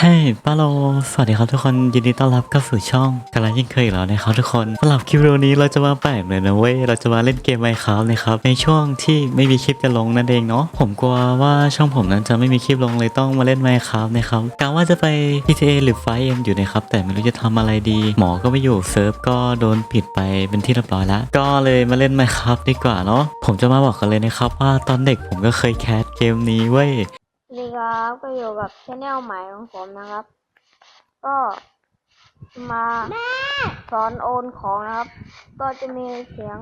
เฮ้ยป้าโล สวัสดีครับทุกคน ยินดีต้อนรับเข้าสู่ช่องกันแล้วยิ่งเคยอีกแล้วนะครับทุกคนสำหรับคลิปวิดีโอนี้เราจะมาแปลกเลยนะเว้ย เราจะมาเล่นเกมไมค์ครับนะครับ ในช่วงที่ไม่มีคลิปจะลงนั่นเองเนาะ ผมกลัวว่าช่องผมนั้นจะไม่มีคลิปลงเลยต้องมาเล่นไมค์ครับนะครับกะว่าจะไป PTA หรือ 5M อยู่นะครับ แต่ไม่รู้จะทำอะไรดี หมอก็ไม่อยู่เซิร์ฟก็โดนปิดไปเป็นที่เรียบร้อยแล้ว ก็เลยมาเล่นไมค์ครับดีกว่าเนาะ ผมจะมาบอกกันเลยนะครับว่าตอนเด็กผมก็เคยแคสเกมนี้เว้ย ดีครับก็อยู่กับชแนลใหม่ของผมนะครับ ก็มาสอนโอนของนะครับ ก็จะมีเสียง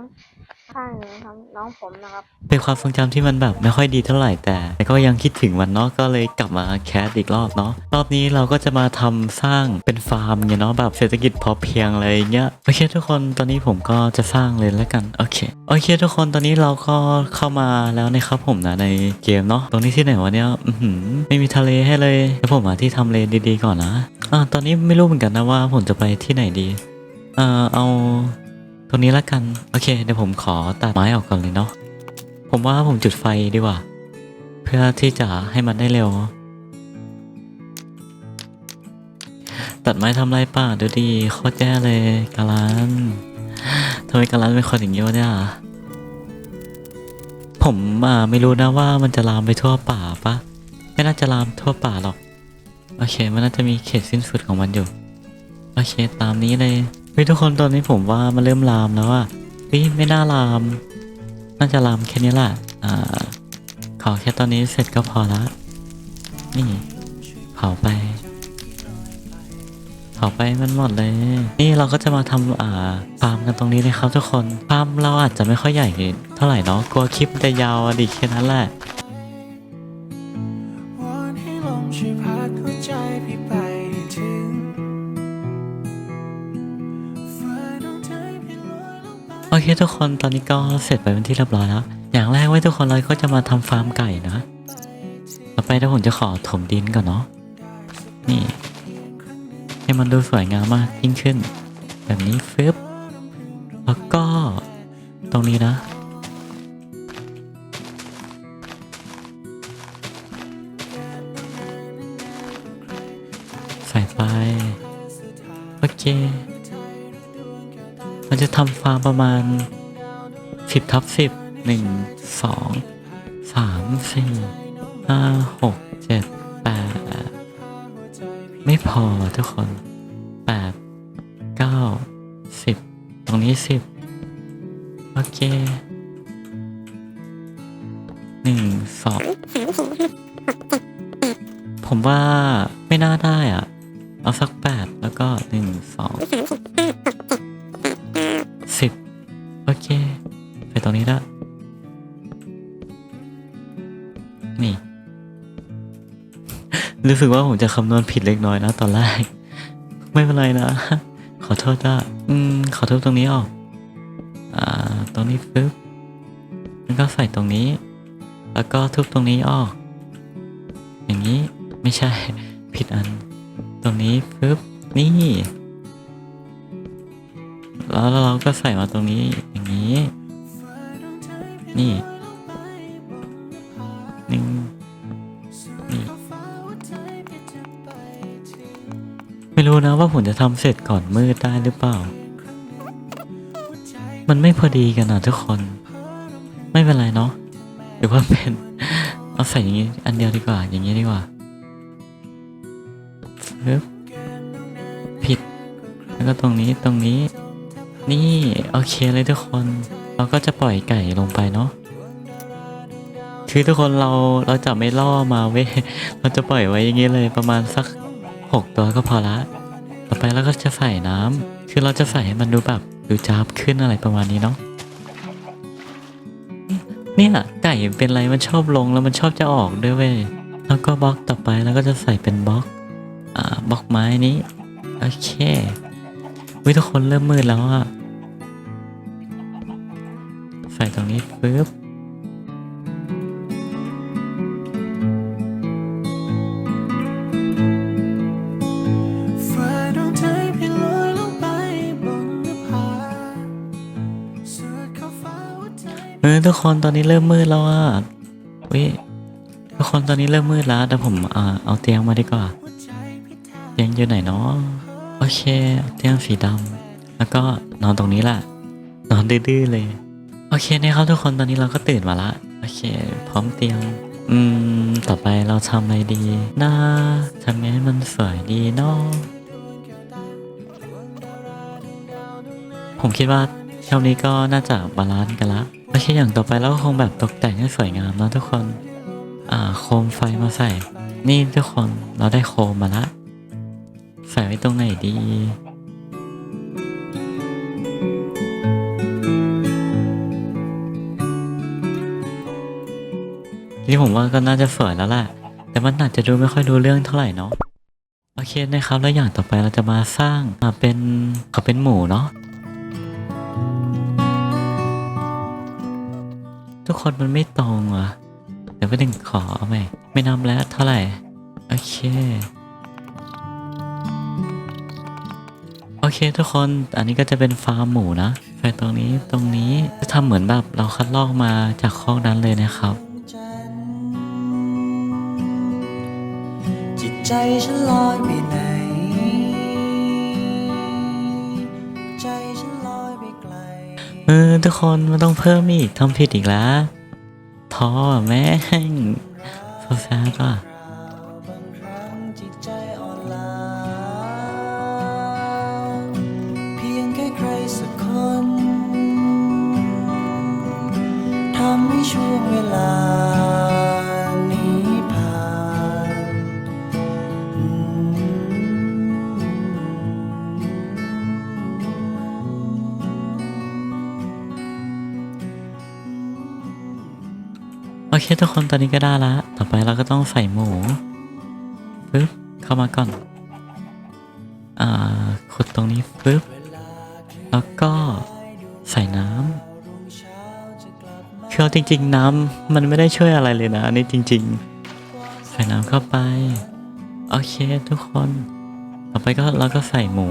ข้างหนึ่งครับน้องผมนะครับ เป็นความทรงจำที่มันแบบไม่ค่อยดีเท่าไหร่แต่แต่ก็ยังคิดถึงมันเนาะก็เลยกลับมาแคสอีกรอบเนาะรอบนี้เราก็จะมาทำสร้างเป็นฟาร์มเงี้ยเนาะแบบเศรษฐกิจพอเพียงอะไรอย่างเงี้ยโอเคทุกคนตอนนี้ผมก็จะสร้างเลยแล้วกันโอเคโอเค ทุกคนตอนนี้เราก็เข้ามาแล้วนะครับผมนะในเกมเนาะตรงนี้ที่ไหนวะเนี่ยอือหือไม่มีทะเลให้เลยเดี๋ยวผมหาที่ทำเลดีๆก่อนนะอ่าตอนนี้ไม่รู้เหมือนกันนะว่าผมจะไปที่ไหนดี เอ่อเอา รงนี้ละกัน โอเค เดี๋ยวผมขอตัดไม้ออกก่อนเลยเนาะ ผมว่าผมจุดไฟดีกว่า เพื่อที่จะให้มันได้เร็ว ตัดไม้ทำไรป่ะดูดีโคตรแย่เลยกาลันทำไมกาลันเป็นคนอย่างนี้วะเนี่ย ผมอ่าไม่รู้นะว่ามันจะลามไปทั่วป่าปะไม่น่าจะลามทั่วป่าหรอก โอเค มันน่าจะมีเขตสิ้นสุดของมันอยู่ โอเค ตามนี้เลย เฮ้ยทุกคนตอนนี้ผมว่ามันเริ่มลามแล้วอะเฮ้ยไม่น่าลาม น่าจะลามแค่นี้แหละอ่าขอแค่ตอนนี้เสร็จก็พอละนี่เผาไปเผาไปมันหมดเลย นี่เราก็จะมาทำอ่าฟาร์มกันตรงนี้เลยครับทุกคนฟาร์มเราอาจจะไม่ค่อยใหญ่เท่าไหร่เนาะกลัวคลิปจะยาวอะดิแค่นั้นแหละ อเคทุกคนตอนนี้ก็เสร็จไปเป็นที่เรียบร้อยแล้ว อย่างแรกไว้ทุกคนเราก็จะมาทำฟาร์มไก่นะ ต่อไปเดี๋ยวผมจะขอถมดินก่อนเนาะ นี่ ให้มันดูสวยงามมากยิ่งขึ้น แบบนี้ฟึบแล้วก็ตรงนี้นะ ใส่ไป โอเค มันจะทำฟาร์มประมาณ 10ทับ10 1 2 3 4 5 6 7 8 ไม่พอทุกคน 8 9 10 ตรงนี้ 10 โอเค1 2ผมว่าไม่น่าได้อะ เอาสัก8แล้วก็1 2สิบ ตรงนี้ละนี่ รู้สึกว่าผมจะคำนวณผิดเล็กน้อยนะตอนแรก ไม่เป็นไรนะ ขอโทษนะอืม ขอโทษตรงนี้ออกอ่า ตรงนี้ปึ๊บแล้วก็ใส่ตรงนี้ แล้วก็ทุบตรงนี้ออก อย่างนี้ ไม่ใช่ ผิดอัน ตรงนี้ปึ๊บ นี่ แล้วเราก็ใส่มาตรงนี้ อย่างนี้ นี่นี่นี่ไม่รู้นะว่าผมจะทำเสร็จก่อนมืดได้หรือเปล่า มันไม่พอดีกันนะทุกคน ไม่เป็นไรเนาะหรือว่าเป็นเอาใส่อย่างนี้ อันเดียวดีกว่า อย่างนี้ดีกว่าปึ๊บผิด แล้วก็ตรงนี้ตรงนี้ นี่ โอเคเลยทุกคน เราก็จะปล่อยไก่ลงไปเนาะคือทุกคนเราเราจะไม่ล่อมาเว้ยเราจะปล่อยไว้อย่างนี้เลยประมาณสักหกตัวก็พอละ ต่อไปเราก็จะใส่น้ำคือเราจะใส่ให้มันดูแบบดูจาบขึ้นอะไรประมาณนี้เนาะเนี่ยไก่เป็นไรมันชอบลงแล้วมันชอบจะออกด้วยเว้ยแล้วก็บล็อกต่อไปแล้วก็จะใส่เป็นบล็อกอ่าบล็อกไม้นี้โอเควิทุกคนเริ่มมืดแล้วอะ นี้ปึ๊บเออทุกคนตอนนี้เริ่มมืดแล้วอะวิทุกคนตอนนี้เริ่มมืดแล้วเดี๋ยวผมอ่าเอาเตียงมาดีกว่าหัวใจพี่ยงอยู่ไหนเนาะโอเค เตียงสีดำแล้วก็นอนตรงนี้แหละนอนดื้อๆเลย อเคนะครับทุกคนตอนนี้เราก็ตื่นมาละ โอเค พร้อมเตียงอืม ต่อไปเราทำอะไรดีนะทำไงให้มันสวยดีเนาะผมคิดว่าเท่านี้ก็น่าจะบาลานซ์กันละโอเคอย่างต่อไปเราก็คงแบบตกแต่งให้สวยงามนะทุกคน อ่า โคมไฟมาใส่ นี่ทุกคนเราได้โคมมาละ ใส่ไว้ตรงไหนดี นี่ผมว่าก็น่าจะสวยแล้วแหละแต่มันอาจจะดูไม่ค่อยดูเรื่องเท่าไหร่เนาะโอเคนะครับ แล้วอย่างต่อไปเราจะมาสร้างมาเป็นเขาเป็นหมูเนาะทุกคนมันไม่ตรงว่ะเดี๋ยวไปดึงขอเอาไหมไม่นำแล้วเท่าไหร่ โอเค โอเคทุกคนอันนี้ก็จะเป็นฟาร์มหมูนะไฟตรงนี้ตรงนี้จะทำเหมือนแบบเราคัดลอกมาจากคอกนั้นเลยนะครับ ฉันลอยไปไหน ใจฉันลอยไปไกล เออ ทุกคนมันต้องเพิ่มอีกทำผิดอีกแล้วท้ออะแม่งโซแซดว่ะบางครั้งจิตใจอ่อนล้าเพียงแค่ใครสักคนทำให้ช่วงเวลา อเคทุกคนตอนนี้ก็ได้ละ ต่อไปเราก็ต้องใส่หมูปึ๊บเข้ามาก่อน อ่าขุดตรงนี้ปึ๊บ แล้วก็ใส่น้ำคือจริง ๆ น้ำมันไม่ได้ช่วยอะไรเลยนะ อันนี้จริง ๆ ใส่น้ำเข้าไป โอเคทุกคน ต่อไปก็เราก็ใส่หมู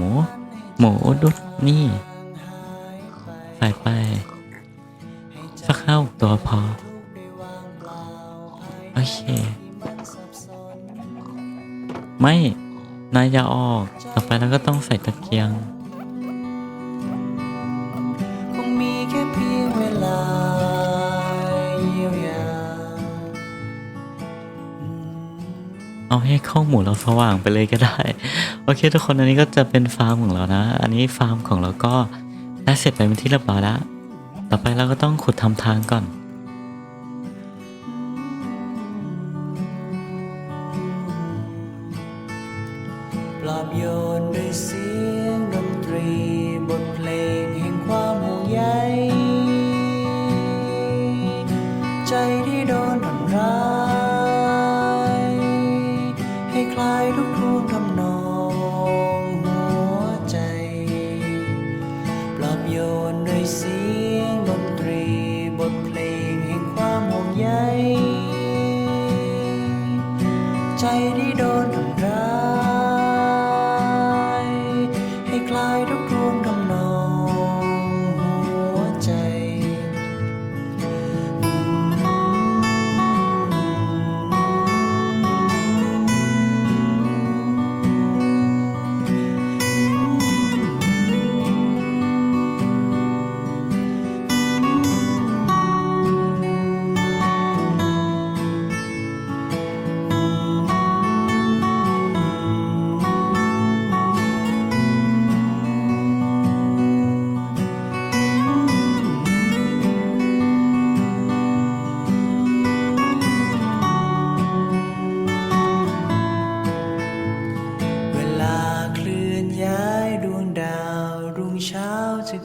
หมูดุดนี่ ใส่ไป สักห้าตัวพอ โอเค ไม่ นายอย่าออก ต่อไปเราก็ต้องใส่ตะเกียง คงมีแค่เพียงเวลาเยียวยาเอาให้ข้องหมูเราสว่างไปเลยก็ได้ โอเคทุกคนอันนี้ก็จะเป็นฟาร์มของเรานะ อันนี้ฟาร์มของเราก็ได้เสร็จไปเป็นที่เรียบร้อยแล้ว ต่อไปเราก็ต้องขุดทำทางก่อน คลายทุกทุกทำนอง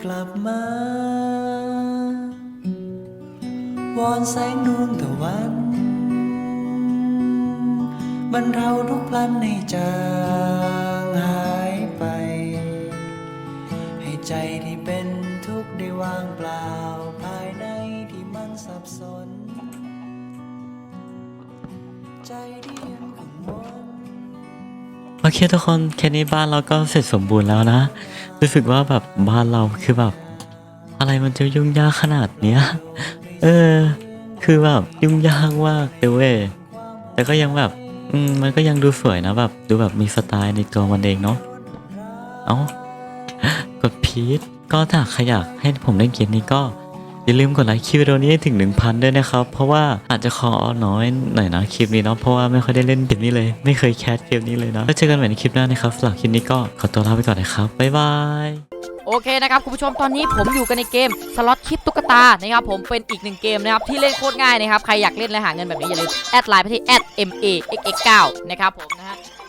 กลับมาวอนแสงดวงตะวันบรรเทาทุกพลันให้จางหายไป ให้ใจที่เป็นทุกข์ได้วางเปล่า ภายในที่มันสับสน ใจที่ยังกังวล โอเคทุกคนแค่นี้บ้านเราก็เสร็จสมบูรณ์แล้วนะ รู้สึกว่าแบบบ้านเราคือแบบ อะไรมันจะยุ่งยากขนาดเนี้ย เออ คือแบบยุ่งยากมากเลยเว้ยแต่ก็ยังแบบอืมมันก็ยังดูสวยนะแบบ ดูแบบมีสไตล์ในตัวมันเองเนาะเอ้ากดพีทก็ถ้าใครอยากให้ผมเล่นเกมนี้ก็ อย่าลืมกดไลค์คลิปวิดีโอนี้ให้ถึง 1,000 ด้วยนะครับ เพราะว่าอาจจะขอน้อยหน่อยนะคลิปนี้เนาะเพราะว่าไม่ค่อยได้เล่นเกมนี้เลย ไม่เคยแคสเกมนี้เลยนะแล้วเจอกันใหม่ในคลิปหน้านะครับสำหรับคลิปนี้ก็ขอตัวลาไปก่อนนะครับบ๊ายบายโอเคนะครับคุณผู้ชมตอนนี้ผมอยู่กันในเกมสล็อตคลิปตุ๊กตานะครับผมเป็นอีกหนึ่งเกมนะครับที่เล่นโคตรง่ายนะครับใครอยากเล่นและหาเงินแบบนี้อย่าลืมแอดไลน์ไปที่ @maxx9 นะครับผม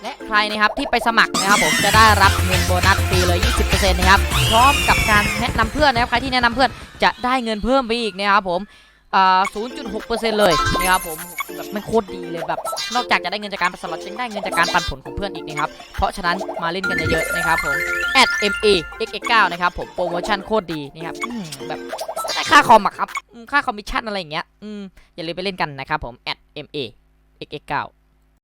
และใครนะครับที่ไปสมัครนะครับผมจะได้รับเงินโบนัสฟรีเลย 20%นะครับพร้อมกับการแนะนำเพื่อนนะครับใครที่แนะนำเพื่อนจะได้เงินเพิ่มไปอีกนะครับผมอ่า0.6%เลยนะครับผมแบบมันโคตรดีเลยแบบ นอกจากจะได้เงินจากการไปสล็อตยังได้เงินจากการปันผลของเพื่อนอีกนะครับ เพราะฉะนั้นมาเล่นกันเยอะๆนะครับผม at m a x x 9 นะครับผมโปรโมชั่นโคตรดีนะครับแบบได้ค่าคอมอะครับค่าคอมมิชชั่นอะไรอย่างเงี้ยอืมอย่าลืมไปเล่นกันนะครับผม at m a x x 9